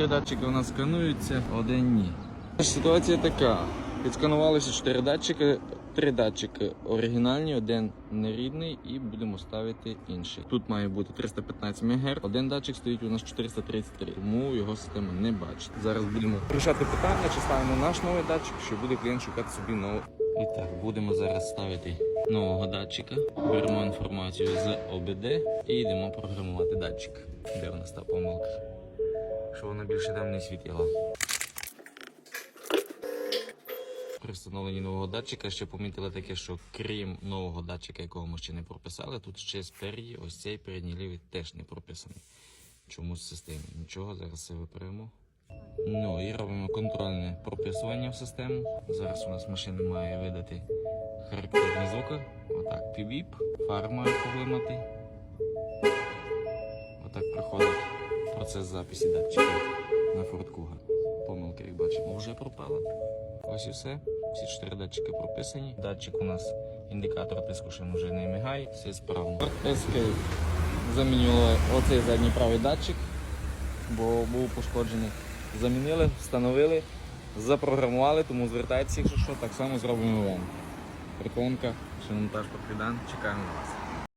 Датчики у нас скануються, один ні. Ситуація така. Відсканувалися 4 датчики, 3 датчики оригінальні, один нерідний і будемо ставити інший. Тут має бути 315 МГц, один датчик стоїть у нас 433, тому його система не бачить. Зараз будемо рішати питання, чи ставимо наш новий датчик, чи буде клієнт шукати собі новий. І так, будемо зараз ставити нового датчика, беремо інформацію з ОБД і йдемо програмувати датчик. Де у нас та помилка? Що вона більше там не світила. При встановленні нового датчика ще помітили таке, що крім нового датчика, якого ми ще не прописали, тут ще спереді ось цей передній лівий теж не прописаний. Чомусь в системі. Нічого, зараз все виправимо. Ну і робимо контрольне прописування в систему. Зараз у нас машина має видати характерні звуки. Отак, півіп, фар має процес записі датчиків на Ford Kuga. Помилка, як бачимо, вже пропала. Ось і все. Всі чотири датчики прописані. Датчик у нас індикатор тиску ще вже не мигає, все справно. Escape замінювали оцей задній правий датчик, бо був пошкоджений. Замінили, встановили, запрограмували, тому звертайтеся, якщо що, так само зробимо вам. Приконка, шиномонтаж Покридан, чекаємо на вас.